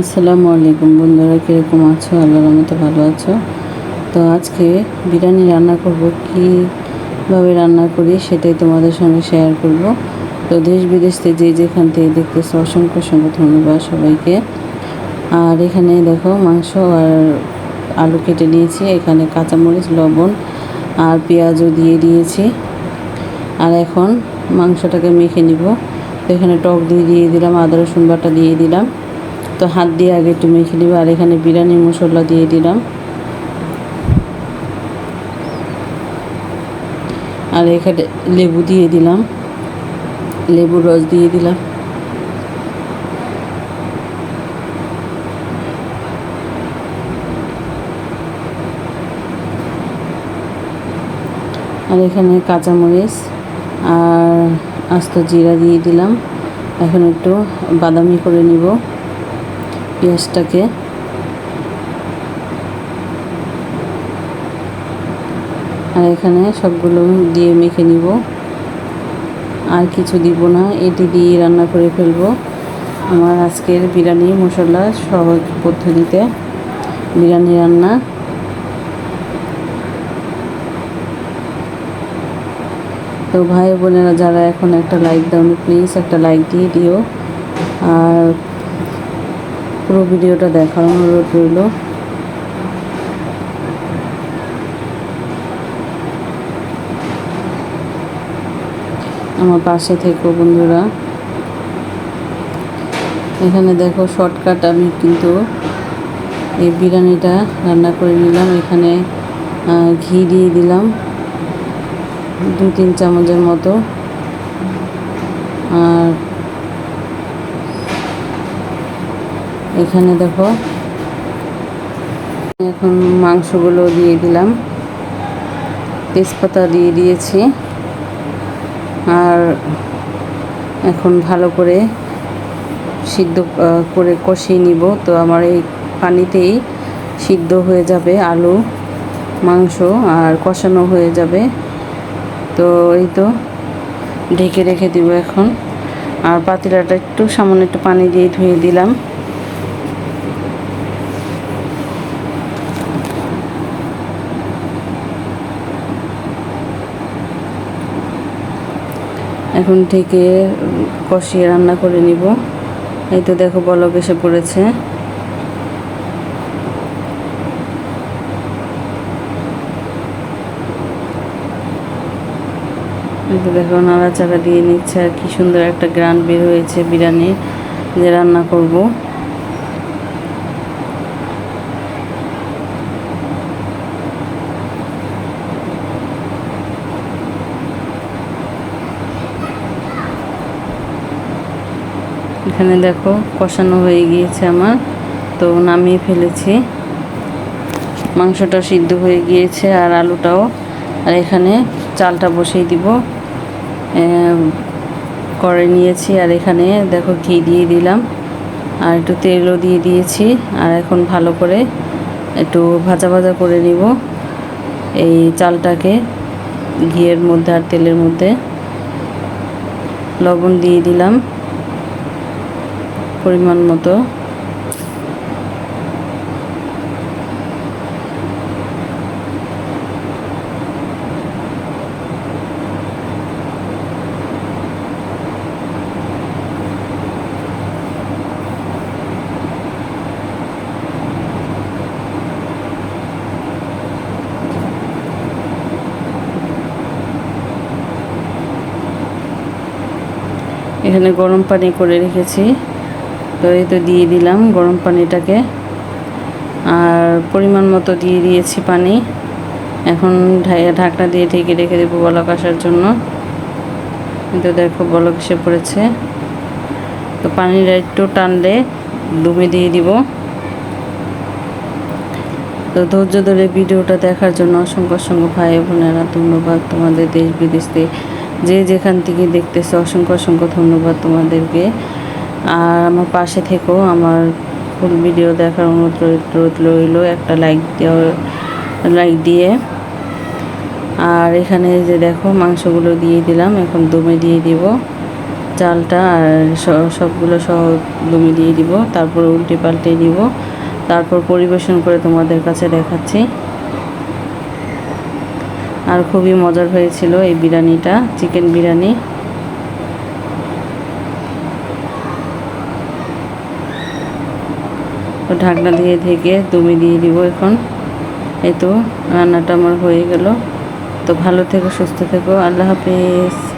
আসসালামু আলাইকুম বন্ধুরা, কীরকম আছো? আল্লাহর মতো ভালো আছো? তো আজকে বিরিয়ানি রান্না করব। কীভাবে রান্না করি সেটাই তোমাদের সঙ্গে শেয়ার করব। তো দেশ বিদেশ যে যেখান থেকে দেখতেছো, অসংখ্য অসংখ্য ধন্যবাদ সবাইকে। আর এখানে দেখো মাংস আর আলু কেটে নিয়েছি, এখানে কাঁচামরিচ, লবণ আর পেঁয়াজও দিয়ে দিয়েছি। আর এখন মাংসটাকে মেখে নিব। তো এখানে টক দই দিয়ে দিলাম, আদা রসুন বাটা দিয়ে দিলাম। তো হাত দিয়ে আগে একটু মেখে নিব আর এখানে বিরিয়ানি মশলা দিয়ে দিলাম। আর এখানে লেবু দিয়ে দিলাম। লেবুর রস দিয়ে দিলাম। আর এখানে কাঁচামরিচ আর আস্ত জিরা দিয়ে দিলাম। এখন একটু বাদামি করে নিব। পেঁয়াজটাকে। আর এখানে সবগুলো দিয়ে মেখে নিব। আর কিছু দিব না, এটি দিয়ে রান্না করে ফেলব। আমার আজকের বিরিয়ানি, মশলা সহজ পদ্ধতিতে বিরিয়ানি রান্না। তো ভাই বোনেরা, যারা এখন একটা লাইক দাও প্লিজ একটা লাইক দিয়ে দিও। আর পুরো ভিডিওটা দেখার অনুরোধ রইল। আমার পাশে থেকো বন্ধুরা। এখানে দেখো শর্টকাট আমি কিন্তু এই বিরিয়ানিটা রান্না করে নিলাম। এখানে ঘি দিয়ে দিলাম দু তিন চামচের মতো। আর এখানে দেখো। এখন মাংসগুলো দিয়ে দিলাম। তেজপাতা দিয়ে দিয়েছি। আর এখন ভালো করে সিদ্ধ করে কষিয়ে নিব। তো আমার এই পানিতেই সিদ্ধ হয়ে যাবে আলু, মাংস, আর কষানো হয়ে যাবে। তো এই তো ঢেকে রেখে দিব এখন। আর পাতিলাটা একটু সামান্য একটু পানি দিয়ে ধুয়ে দিলাম। এখন থেকে কষিয়ে রান্না করে নিব। এই তো দেখো বলক এসে পড়েছে। দেখো নাড়াচাড়া দিয়ে নিচ্ছে আর কি সুন্দর একটা গ্রান বের হয়েছে বিরিয়ানি যে রান্না করব। এখানে দেখো কষানো হয়ে গিয়েছে আমার। তো নামিয়ে ফেলেছি। মাংসটা সিদ্ধ হয়ে গিয়েছে আর আলুটাও। আর এখানে চালটা বসিয়ে দিব। করে নিয়েছি। আর এখানে দেখো ঘি দিয়ে দিলাম। আর একটু তেলও দিয়ে দিয়েছি। আর এখন ভালো করে একটু ভাজা ভাজা করে নিব। এই চালটাকে ঘিয়ের মধ্যে আর তেলের মধ্যে। লবণ দিয়ে দিলাম। পরিমাণ মতো। এখানে গরম পানি করে রেখেছি। তো এই তো দিয়ে দিলাম গরম পানিটাকে। আর পরিমাণ মতো দিয়ে দিয়েছি পানি। এখন ঢাকনা দিয়ে ঢেকে রেখে দেবো বলক আসার জন্য। কিন্তু দেখো বলক এসে পড়েছে। তো পানিটা একটু টানলে ডুবে দিয়ে দিব। তো ধৈর্য ধরে ভিডিওটা দেখার জন্য অসংখ্য অসংখ্য ভাই বোনেরা ধন্যবাদ তোমাদের দেশ বিদেশে যে যেখান থেকে দেখতেছে অসংখ্য অসংখ্য ধন্যবাদ তোমাদেরকে। আর আমার পাশে থেকেও আমার ফুল ভিডিও দেখার অনুরোধ রইল একটা লাইক দেওয়া লাইক দিয়ে। আর এখানে যে দেখো মাংসগুলো দিয়ে দিলাম, এখন দমে দিয়ে দিব চালটা আর সবগুলো সহ দমে দিয়ে দিব, তারপর উল্টে পাল্টে দিব তারপর পরিবেশন করে তোমাদের কাছে দেখাচ্ছি। আর খুবই মজার হয়েছিল এই বিরিয়ানিটা, চিকেন বিরিয়ানি। তো ঢাকনা দিয়ে থেকে দমে দিয়ে দিব এখন। এই তো রান্নাটা আমার হয়ে গেল। তো ভালো থেকো, সুস্থ থেকো। আল্লাহ হাফিজ।